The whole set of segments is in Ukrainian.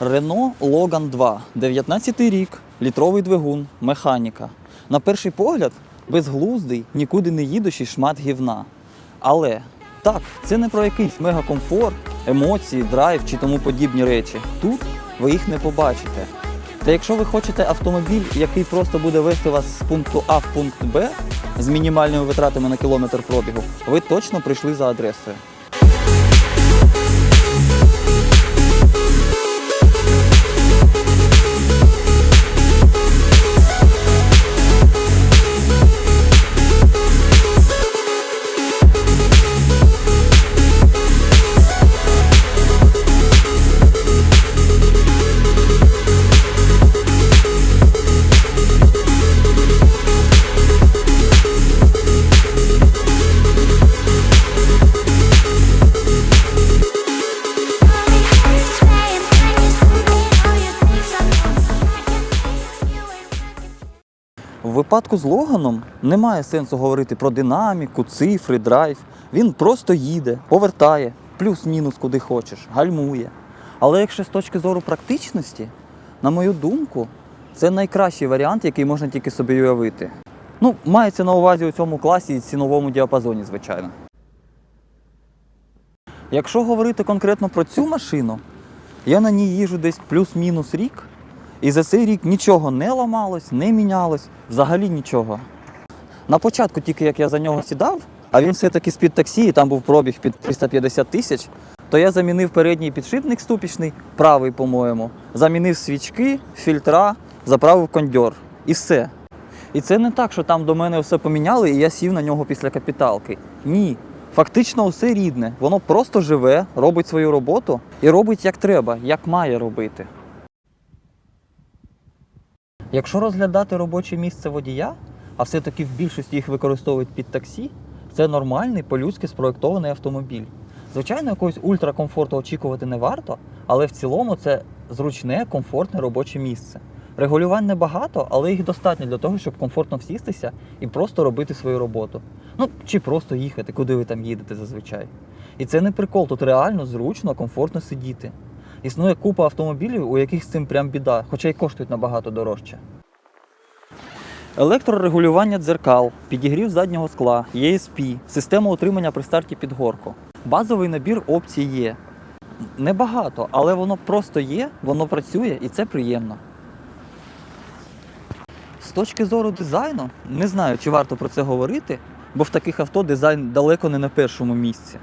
Renault Logan 2, 19 рік, літровий двигун, механіка. На перший погляд, безглуздий, нікуди не їдучий шмат гівна. Але так, це не про якийсь мегакомфорт, емоції, драйв чи тому подібні речі. Тут ви їх не побачите. Та якщо ви хочете автомобіль, який просто буде вести вас з пункту А в пункт Б з мінімальними витратами на кілометр пробігу, ви точно прийшли за адресою. Випадку з Логаном немає сенсу говорити про динаміку, цифри, драйв. Він просто їде, повертає, плюс-мінус куди хочеш, гальмує. Але якщо з точки зору практичності, на мою думку, це найкращий варіант, який можна тільки собі уявити. Ну, мається на увазі у цьому класі і ціновому діапазоні, звичайно. Якщо говорити конкретно про цю машину, я на ній їжу десь плюс-мінус рік. І за цей рік нічого не ламалось, не мінялось, взагалі нічого. На початку, тільки як я за нього сідав, а він все-таки з-під таксі, і там був пробіг під 350 тисяч, то я замінив передній підшипник ступічний, правий, по-моєму, замінив свічки, фільтра, заправив кондьор. І все. І це не так, що там до мене все поміняли, і я сів на нього після капіталки. Ні. Фактично все рідне. Воно просто живе, робить свою роботу і робить як треба, як має робити. Якщо розглядати робоче місце водія, а все-таки в більшості їх використовують під таксі, це нормальний по-людськи спроєктований автомобіль. Звичайно, якогось ультракомфорту очікувати не варто, але в цілому це зручне, комфортне робоче місце. Регулювань небагато, але їх достатньо для того, щоб комфортно всістися і просто робити свою роботу. Ну чи просто їхати, куди ви там їдете зазвичай. І це не прикол, тут реально зручно, комфортно сидіти. Існує купа автомобілів, у яких з цим прям біда, хоча й коштують набагато дорожче. Електрорегулювання дзеркал, підігрів заднього скла, ESP, система утримання при старті під горку. Базовий набір опцій є. Небагато, але воно просто є, воно працює і це приємно. З точки зору дизайну, не знаю, чи варто про це говорити, бо в таких авто дизайн далеко не на першому місці.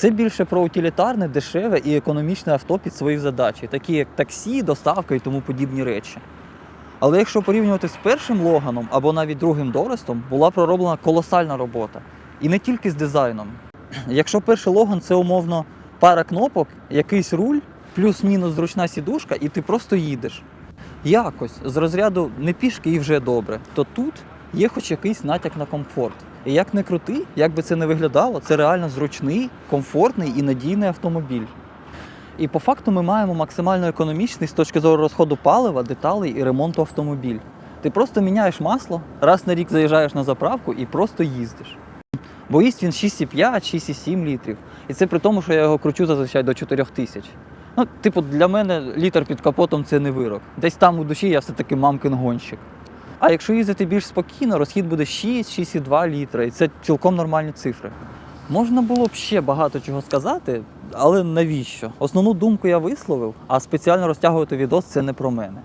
Це більше про утилітарне, дешеве і економічне авто під свої задачі, такі як таксі, доставка і тому подібні речі. Але якщо порівнювати з першим Логаном або навіть другим Дорестом, була пророблена колосальна робота. І не тільки з дизайном. Якщо перший Логан це умовно пара кнопок, якийсь руль, плюс-мінус зручна сідушка, і ти просто їдеш. Якось з розряду не пішки і вже добре, то тут є хоч якийсь натяк на комфорт. І як не крути, як би це не виглядало, це реально зручний, комфортний і надійний автомобіль. І по факту ми маємо максимально економічний з точки зору розходу палива, деталей і ремонту автомобіль. Ти просто міняєш масло, раз на рік заїжджаєш на заправку і просто їздиш. Бо їсть він 6,5, 6,7 літрів. І це при тому, що я його кручу зазвичай до 4 тисяч. Ну, типу, для мене літр під капотом це не вирок. Десь там у душі я все-таки мамкин гонщик. А якщо їздити більш спокійно, розхід буде 6-6,2 літра, і це цілком нормальні цифри. Можна було б ще багато чого сказати, але навіщо? Основну думку я висловив, а спеціально розтягувати відос це не про мене.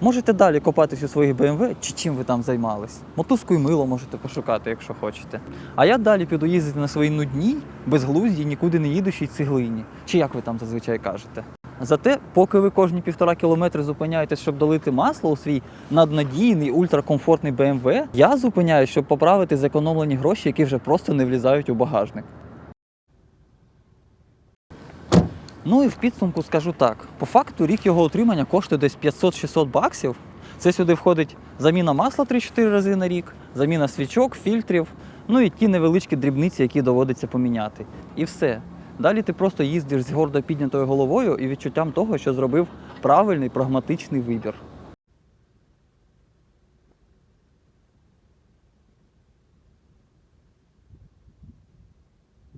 Можете далі копатись у своїх BMW чи чим ви там займались. Мотузку і мило можете пошукати, якщо хочете. А я далі піду їздити на своїй нудній, безглуздій, нікуди не їдучій цеглині. Чи як ви там зазвичай кажете. Зате, поки ви кожні півтора кілометри зупиняєтесь, щоб долити масло у свій наднадійний ультракомфортний BMW, я зупиняюсь, щоб поправити зекономлені гроші, які вже просто не влізають у багажник. Ну і в підсумку скажу так: по факту рік його утримання коштує десь 500-600 баксів. Це сюди входить заміна масла 3-4 рази на рік, заміна свічок, фільтрів, ну і ті невеличкі дрібниці, які доводиться поміняти. І все. Далі ти просто їздиш з гордо піднятою головою і відчуттям того, що зробив правильний прагматичний вибір.